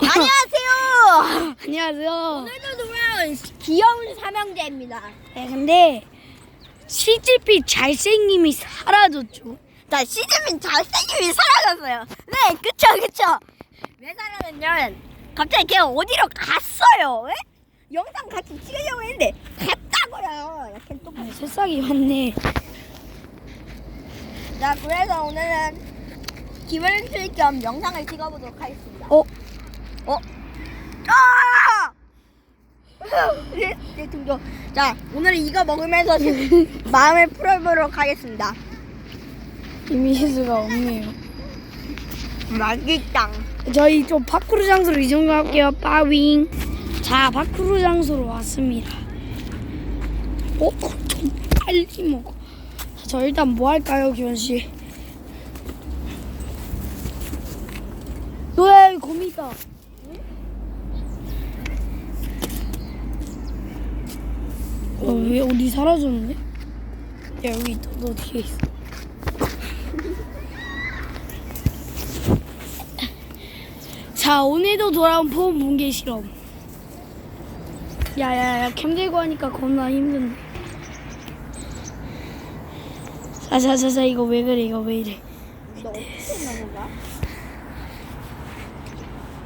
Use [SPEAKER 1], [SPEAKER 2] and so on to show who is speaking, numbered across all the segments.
[SPEAKER 1] 안녕하세요.
[SPEAKER 2] 안녕하세요.
[SPEAKER 1] 오늘도 돌아온 귀여운 삼형제입니다.
[SPEAKER 2] 네, 근데 실질빛 잘생김이 사라졌죠.
[SPEAKER 1] 자, 시즈민 잘생김이 사라졌어요. 네, 그쵸, 그쵸. 왜 사라졌냐면, 갑자기 걔가 어디로 갔어요. 왜? 영상 같이 찍으려고 했는데, 갔다고요. 이렇게 또.
[SPEAKER 2] 아, 새싹이 왔네.
[SPEAKER 1] 자, 그래서 오늘은 기분을 쓸겸 영상을 찍어보도록 하겠습니다.
[SPEAKER 2] 어?
[SPEAKER 1] 어? 아! 내, 내 등도. 자, 오늘은 이거 먹으면서 마음을 풀어보도록 하겠습니다.
[SPEAKER 2] 이미지가 없네요.
[SPEAKER 1] 맛있다.
[SPEAKER 2] 저희 좀 파쿠르 장소로 이동할게요. 빠윙. 자, 파쿠르 장소로 왔습니다. 어? 좀 빨리 먹어. 자, 저 일단 뭐 할까요, 기원 씨? 왜 거미다? 어, 왜 어디 사라졌는데? 야 여기 있다. 너 뒤에 있어. 자 오늘도 돌아온 포옹 뭉개 실험. 야 야 야 캠 들고 하니까 겁나 힘든데. 자 자 자 자 이거 왜 그래 이거 왜 이래?
[SPEAKER 1] 너 어떻게 넘어가?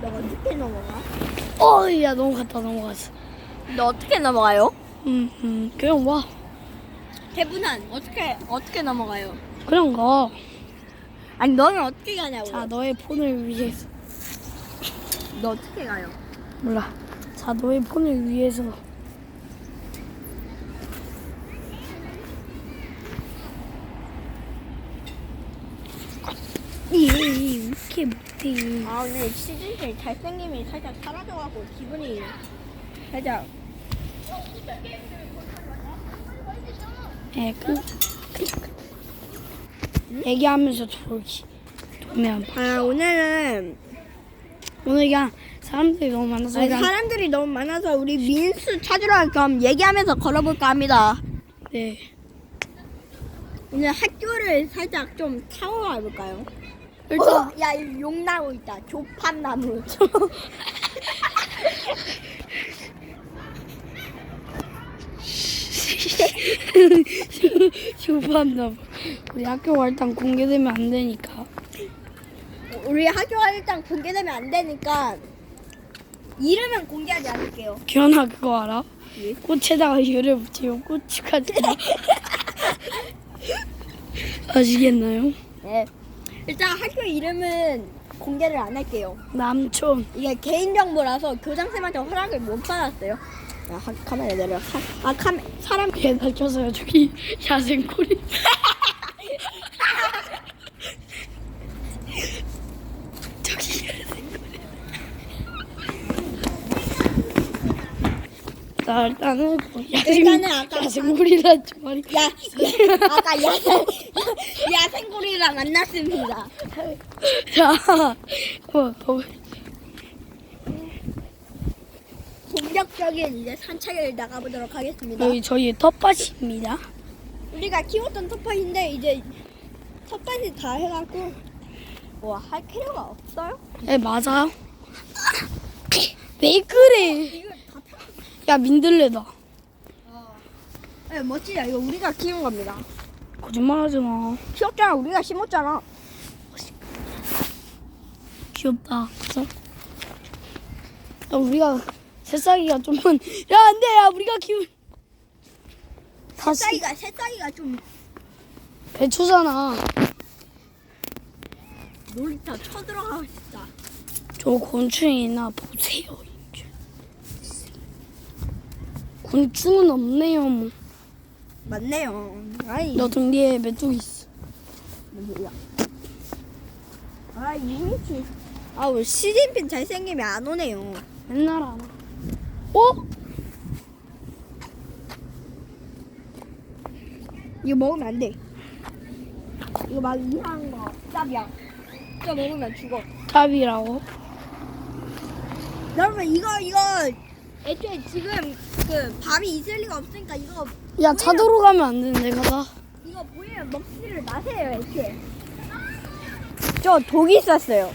[SPEAKER 1] 너 어떻게 넘어가?
[SPEAKER 2] 어 야 넘어갔다 넘어갔어.
[SPEAKER 1] 너 어떻게 넘어가요?
[SPEAKER 2] 음, 음 그냥 와
[SPEAKER 1] 대분한 어떻게 어떻게 넘어가요?
[SPEAKER 2] 그냥 가.
[SPEAKER 1] 아니 너는 어떻게 가냐고?
[SPEAKER 2] 자 너의 폰을 위해서
[SPEAKER 1] 너 어떻게 가요?
[SPEAKER 2] 몰라. 자 너의 폰을 위해서. 이 이렇게 못해.
[SPEAKER 1] 아 오늘 시즌 잘생김이 살짝 사라져가고 기분이 살짝
[SPEAKER 2] 예, 그, 그, 그. 얘기하면서 졸기. 도면
[SPEAKER 1] 아 오늘은
[SPEAKER 2] 오늘 그냥 사람들이 너무 많아서
[SPEAKER 1] 아니,
[SPEAKER 2] 그냥
[SPEAKER 1] 사람들이 너무 많아서 우리 민수 찾으러 겸 얘기하면서 걸어볼까 합니다.
[SPEAKER 2] 네.
[SPEAKER 1] 오늘 학교를 살짝 좀 타고 가볼까요? 어, 야, 이 용나무 있다. 조팝나무.
[SPEAKER 2] 휴부한다. 우리 학교가 일단 공개되면 안 되니까.
[SPEAKER 1] 우리 학교가 일단 공개되면 안 되니까 이름은 공개하지 않을게요.
[SPEAKER 2] 기현아 그거 알아?
[SPEAKER 1] 예?
[SPEAKER 2] 꽃에다가 열을 붙이면 가지나. 아시겠나요?
[SPEAKER 1] 네. 일단 학교 이름은 공개를 안 할게요.
[SPEAKER 2] 남촌.
[SPEAKER 1] 이게 개인정보라서 교장쌤한테 허락을 못 받았어요. 야, 하, 카메라 내려. 하, 아, 카메, 사람.
[SPEAKER 2] 배 밝혀서요 저기 야생코리. 저기 야생코리. 자 일단은 뭐 야생
[SPEAKER 1] 일단은 아까
[SPEAKER 2] 야생코리란 두 마리.
[SPEAKER 1] 야, 아까 야생, 야생고리랑 만났습니다.
[SPEAKER 2] 자, 어, 더
[SPEAKER 1] 본격적인 이제 산책을 나가보도록 하겠습니다.
[SPEAKER 2] 여기 저희의 텃밭입니다.
[SPEAKER 1] 우리가 키웠던 텃밭인데 이제 텃밭이 다 해갖고 뭐할 필요가 없어요?
[SPEAKER 2] 네 맞아요. 왜 그래?
[SPEAKER 1] 이거 다 펴.
[SPEAKER 2] 야 민들레다.
[SPEAKER 1] 네, 멋지죠? 이거 우리가 키운 겁니다.
[SPEAKER 2] 거짓말하지 마.
[SPEAKER 1] 키웠잖아. 우리가 심었잖아.
[SPEAKER 2] 귀엽다. 그래서 야, 우리가 새싹이가 좀은 야 안돼 야 우리가 다시
[SPEAKER 1] 새싹이가 새싹이가 좀
[SPEAKER 2] 배추잖아.
[SPEAKER 1] 놀이터 쳐들어가고 싶다.
[SPEAKER 2] 저 곤충이나 보세요. 이제. 곤충은 없네요. 뭐.
[SPEAKER 1] 맞네요. 아이
[SPEAKER 2] 너 등 뒤에 메뚜기 있어.
[SPEAKER 1] 뭐야? 아 이미지. 아 우리 시진핑 잘생김이 안 오네요.
[SPEAKER 2] 맨날 안 와. 어?
[SPEAKER 1] 이거 먹으면 안 돼. 이거 막 이상한 거 짭이야. 이거 먹으면 죽어.
[SPEAKER 2] 답이라고?
[SPEAKER 1] 여러분 이거 이거 애초에 지금 그 밥이 있을 리가 없으니까 이거
[SPEAKER 2] 야 차도로 가면 안 되는데 가자.
[SPEAKER 1] 이거 보이면 먹지를 마세요 애초에. 저 독이 있었어요.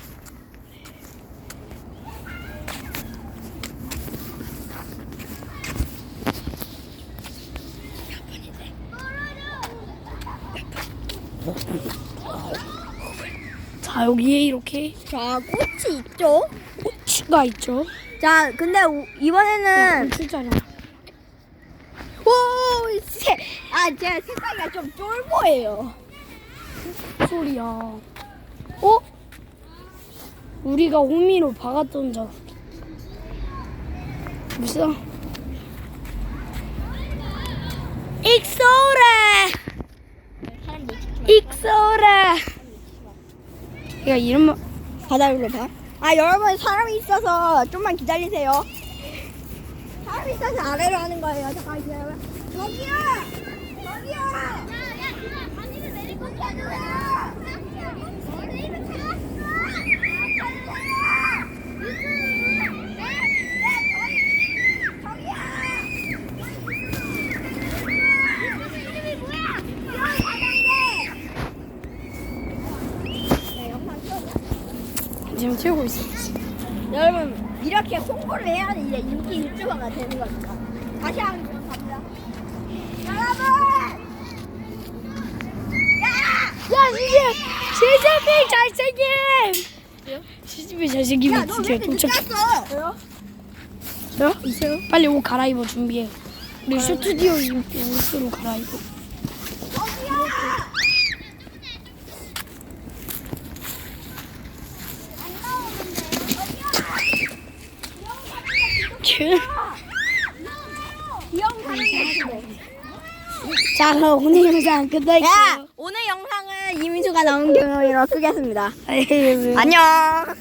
[SPEAKER 2] 자 여기에 이렇게
[SPEAKER 1] 자 꽃이 있죠.
[SPEAKER 2] 꼬치가 있죠.
[SPEAKER 1] 자 근데 오- 이번에는
[SPEAKER 2] 출자량.
[SPEAKER 1] 오 세, 아 제가 색깔이 좀 쫄보예요.
[SPEAKER 2] 소리야. 어? 우리가 호미로 박았던 적. 무슨? 익소라! 익소라! 얘가 이름만
[SPEAKER 1] 바닥으로 봐. 아 여러분 사람이 있어서 좀만 기다리세요. 사람이 있어서 아래로 하는 거예요. 잠깐 기다려. 저기요, 저기요. 야 야 누나 바지를 내리고 가줘
[SPEAKER 2] 지금 채우고 있어.
[SPEAKER 1] 여러분 이렇게 홍보를 해야 이제 인기 유튜버가 되는 겁니다. 다시 한번 갑니다. 여러분,
[SPEAKER 2] 야, 이제 시즈비 잘생김! 시즈비 잘생김이
[SPEAKER 1] 야너 왜
[SPEAKER 2] 드디어
[SPEAKER 1] 이렇게 늦게
[SPEAKER 2] 도착.
[SPEAKER 1] 왔어?
[SPEAKER 2] 저요? 빨리 옷 갈아입어 준비해. 우리 스튜디오 옷으로 갈아입어.
[SPEAKER 1] 저기요.
[SPEAKER 2] 자, 그럼 오늘 영상 끝낼게요.
[SPEAKER 1] 야 오늘 영상은 이민수가 나온 경우로 끄겠습니다.
[SPEAKER 2] 안녕.
[SPEAKER 1] 안녕.